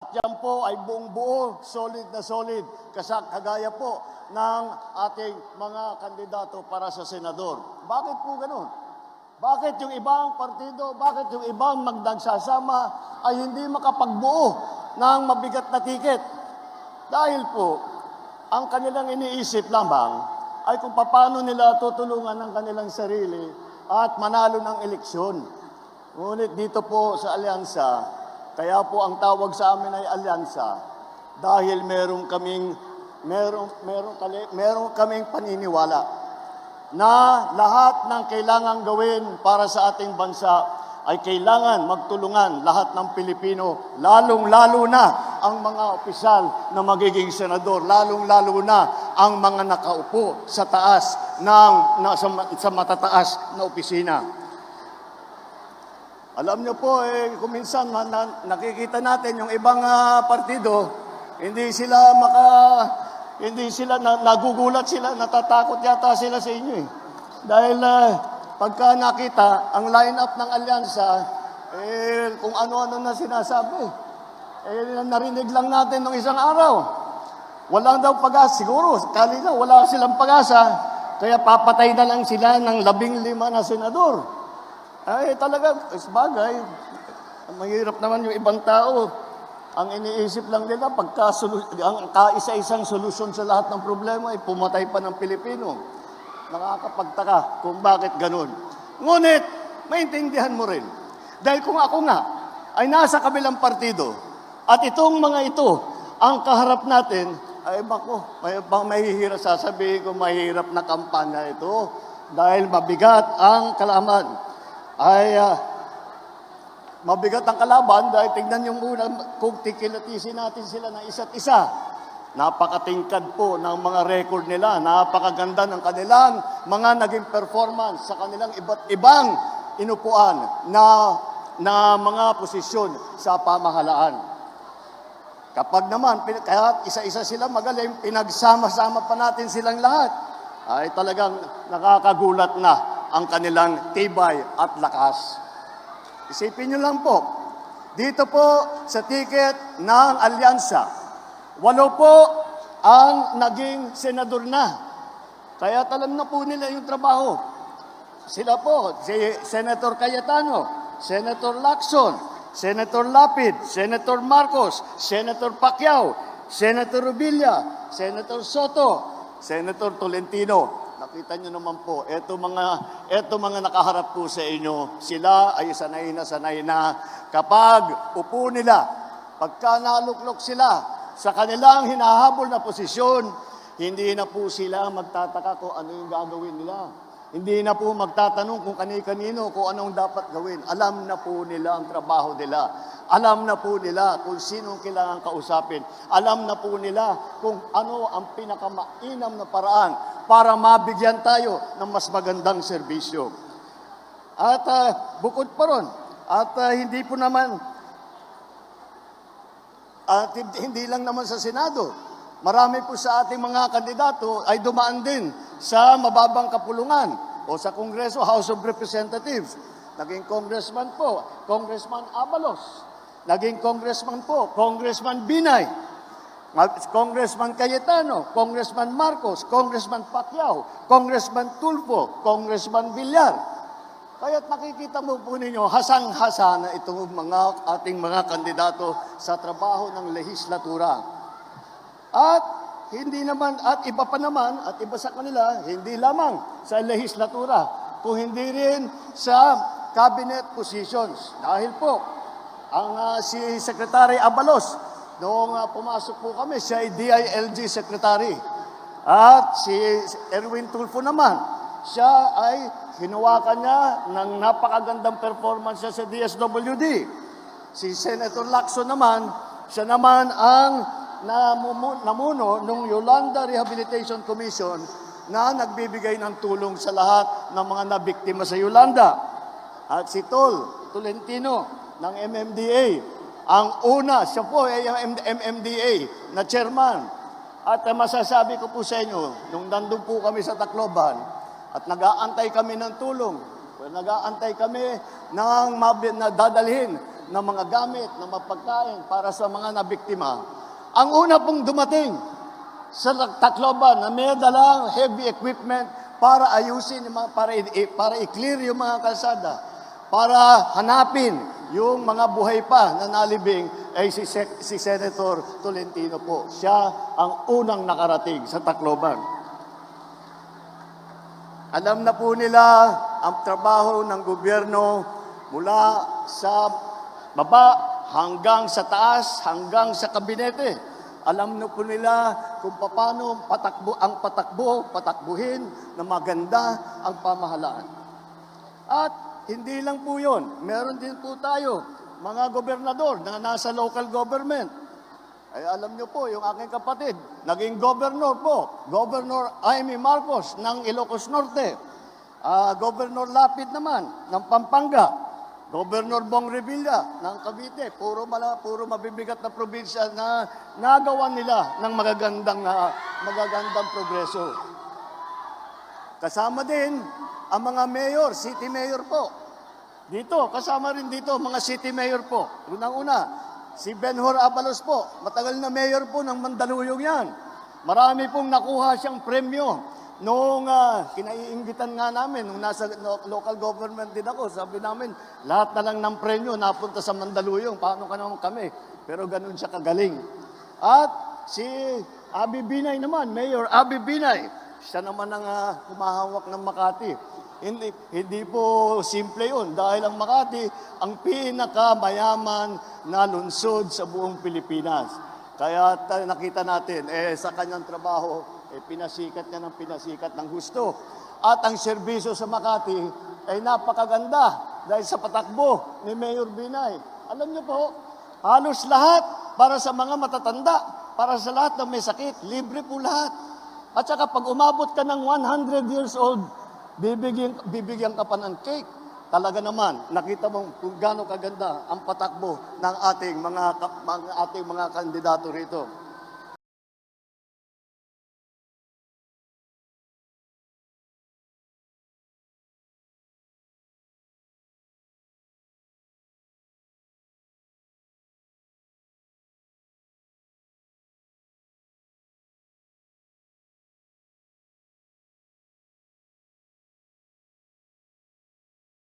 Yan po ay buong buo, solid na solid, kasa kagaya po ng ating mga kandidato para sa senador. Bakit po ganun? Bakit yung ibang partido, bakit yung ibang magnagsasama ay hindi makapagbuo ng mabigat na tiket? Dahil po, ang kanilang iniisip lamang ay kung paano nila tutulungan ng kanilang sarili at manalo ng eleksyon. Ngunit dito po sa alyansa, kaya po ang tawag sa amin ay alyansa dahil meron kaming meron meron kali, meron kaming paniniwala na lahat ng kailangan gawin para sa ating bansa ay kailangan magtulungan lahat ng Pilipino, lalong-lalo na ang mga opisyal na magiging senador, lalong-lalo na ang mga nakaupo sa taas ng na, sa, sa matataas na opisina. Alam niyo po, eh, kung minsan na, na, nakikita natin yung ibang ah, partido, hindi sila maka, hindi sila, na, nagugulat sila, natatakot yata sila sa inyo eh. Dahil ah, pagka nakita ang line-up ng alyansa, eh, kung ano-ano na sinasabi, eh, narinig lang natin nung isang araw. Walang daw pag-asa, siguro, kali na, wala silang pag-asa, kaya papatay na lang sila ng labing lima na senador. Ay, talaga, bagay. Mahirap naman yung ibang tao. Ang iniisip lang nila, pagka ang kaisa-isang solusyon sa lahat ng problema ay pumatay pa ng Pilipino. Nakakapagtaka kung bakit ganun. Ngunit, maintindihan mo rin. Dahil kung ako nga ay nasa kabilang partido at itong mga ito ang kaharap natin, ay bako, may, bang mahihirap sasabihin ko mahirap na kampanya ito dahil mabigat ang kalaman ay ah, mabigat ang kalaban dahil tignan yung una kung tikilatisin natin sila ng isa't isa. Napakatingkad po ng mga record nila, napakaganda ng kanilang mga naging performance sa kanilang iba't ibang inupuan na, na mga posisyon sa pamahalaan. Kapag naman, kaya isa-isa sila magaling, pinagsama-sama pa natin silang lahat, ay talagang nakakagulat na ang kanilang tibay at lakas. Isipin nyo lang po, dito po sa ticket ng alyansa, walo po ang naging senador na. Kaya talam na po nila yung trabaho. Sila po, si Senator Cayetano, Senator Lacson, Senator Lapid, Senator Marcos, Senator Pacquiao, Senator Rubilla, Senator Soto, Senator Tolentino. Nakita nyo naman po, eto mga, eto mga nakaharap po sa inyo, sila ay sanay na sanay na kapag upo nila, pagka naluklok sila sa kanilang hinahabol na posisyon, hindi na po sila magtataka kung ano yung gagawin nila. Hindi na po magtatanong kung kani-kanino, kung anong dapat gawin. Alam na po nila ang trabaho nila. Alam na po nila kung sino kailangan kausapin. Alam na po nila kung ano ang pinakamainam na paraan para mabigyan tayo ng mas magandang serbisyo. At ah, bukod pa ron, at ah, hindi po naman at hindi lang naman sa Senado. Marami po sa ating mga kandidato ay dumaan din sa mababang kapulungan o sa Kongreso, House of Representatives. Naging congressman po, Congressman Abalos. Naging congressman po, Congressman Binay. Congressman Cayetano, Congressman Marcos, Congressman Pacquiao, Congressman Tulfo, Congressman Villar. Kaya't nakikita mo po ninyo, hasang-hasa na itong mga ating mga kandidato sa trabaho ng lehislatura. At hindi naman, at iba pa naman, at iba sa kanila, hindi lamang sa lehislatura, kung hindi rin sa cabinet positions. Dahil po, ang ah, si Secretary Abalos, noong ah, pumasok po kami, siya ay DILG Secretary. At si Erwin Tulfo naman, siya ay hinawakan niya ng napakagandang performance niya sa DSWD. Si Senator Lacson naman, siya naman ang namumu- namuno ng Yolanda Rehabilitation Commission na nagbibigay ng tulong sa lahat ng mga nabiktima sa Yolanda. At si Tol Tolentino ng MMDA, ang una, siya po ay ang MMDA na chairman. At uh, masasabi ko po sa inyo, nung nandun po kami sa Tacloban, at nag-aantay kami ng tulong, nag-aantay kami ng na dadalhin ng mga gamit, ng mga pagkain para sa mga nabiktima. Ang una pong dumating sa Tacloban na may dalang heavy equipment para ayusin, para, para i-clear yung mga kalsada, para hanapin yung mga buhay pa na nalibing ay si, Sec- si Senator Tolentino po. Siya ang unang nakarating sa Tacloban. Alam na po nila ang trabaho ng gobyerno mula sa baba hanggang sa taas, hanggang sa kabinete. Alam na po nila kung paano patakbo, ang patakbo, patakbuhin na maganda ang pamahalaan. At hindi lang po yun. Meron din po tayo, mga gobernador na nasa local government. Ay alam niyo po, yung aking kapatid, naging governor po, Governor Jaime Marcos ng Ilocos Norte, Ah, Governor Lapid naman ng Pampanga, Governor Bong Revilla ng Cavite, puro mala, puro mabibigat na probinsya na nagawa nila ng magagandang ah, magagandang progreso. Kasama din ang mga mayor, city mayor po. Dito, kasama rin dito mga city mayor po. Unang-una, si Benhor Abalos po. Matagal na mayor po ng Mandaluyong yan. Marami pong nakuha siyang premyo. Noong uh, kinaiingitan nga namin, nung nasa lo- local government din ako, sabi namin, lahat na lang ng premyo napunta sa Mandaluyong. Paano ka naman kami? Pero ganun siya kagaling. At si Abi Binay naman, Mayor Abi Binay, siya naman ang humahawak ng Makati. Hindi, hindi po simple yun dahil ang Makati ang pinakamayaman na lungsod sa buong Pilipinas. Kaya ta- nakita natin, eh, sa kanyang trabaho, eh, pinasikat niya ng pinasikat ng gusto. At ang serbisyo sa Makati ay napakaganda dahil sa patakbo ni Mayor Binay. Alam niyo po, halos lahat para sa mga matatanda, para sa lahat na may sakit, libre po lahat. At saka pag umabot ka ng 100 years old, bibigyan, bibigyan ka pa ng cake. Talaga naman, nakita mo kung gaano kaganda ang patakbo ng ating mga, mga ating mga kandidato rito.